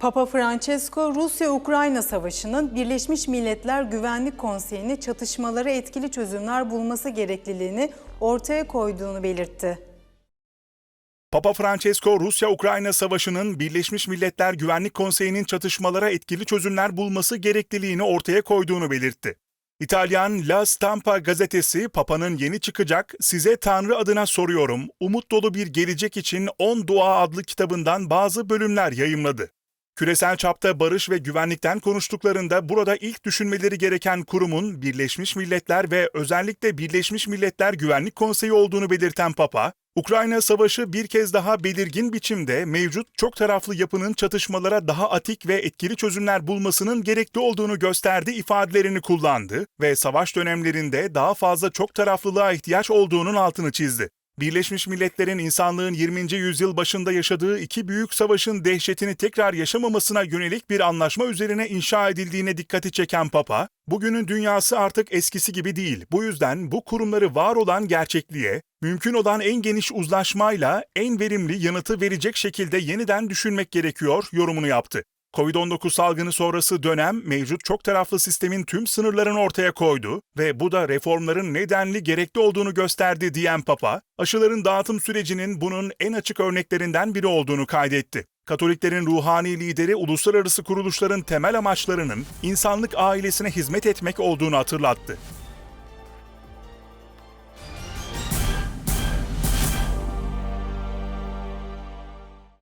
Papa Francesco, Rusya-Ukrayna savaşının Birleşmiş Milletler Güvenlik Konseyi'ni çatışmalara etkili çözümler bulması gerekliliğini ortaya koyduğunu belirtti. Papa Francesco, Rusya-Ukrayna savaşının Birleşmiş Milletler Güvenlik Konseyi'nin çatışmalara etkili çözümler bulması gerekliliğini ortaya koyduğunu belirtti. İtalyan La Stampa gazetesi Papa'nın yeni çıkacak Size Tanrı adına soruyorum, umut dolu bir gelecek için 10 dua adlı kitabından bazı bölümler yayımladı. Küresel çapta barış ve güvenlikten konuştuklarında burada ilk düşünmeleri gereken kurumun Birleşmiş Milletler ve özellikle Birleşmiş Milletler Güvenlik Konseyi olduğunu belirten Papa, Ukrayna Savaşı bir kez daha belirgin biçimde mevcut çok taraflı yapının çatışmalara daha atik ve etkili çözümler bulmasının gerekli olduğunu gösterdi ifadelerini kullandı ve savaş dönemlerinde daha fazla çok taraflılığa ihtiyaç olduğunun altını çizdi. Birleşmiş Milletler'in insanlığın 20. yüzyıl başında yaşadığı iki büyük savaşın dehşetini tekrar yaşamamasına yönelik bir anlaşma üzerine inşa edildiğine dikkati çeken Papa, bugünün dünyası artık eskisi gibi değil. Bu yüzden bu kurumları var olan gerçekliğe, mümkün olan en geniş uzlaşmayla en verimli yanıtı verecek şekilde yeniden düşünmek gerekiyor yorumunu yaptı. Covid-19 salgını sonrası dönem mevcut çok taraflı sistemin tüm sınırlarını ortaya koydu ve bu da reformların nedenli gerekli olduğunu gösterdi diyen Papa, aşıların dağıtım sürecinin bunun en açık örneklerinden biri olduğunu kaydetti. Katoliklerin ruhani lideri uluslararası kuruluşların temel amaçlarının insanlık ailesine hizmet etmek olduğunu hatırlattı.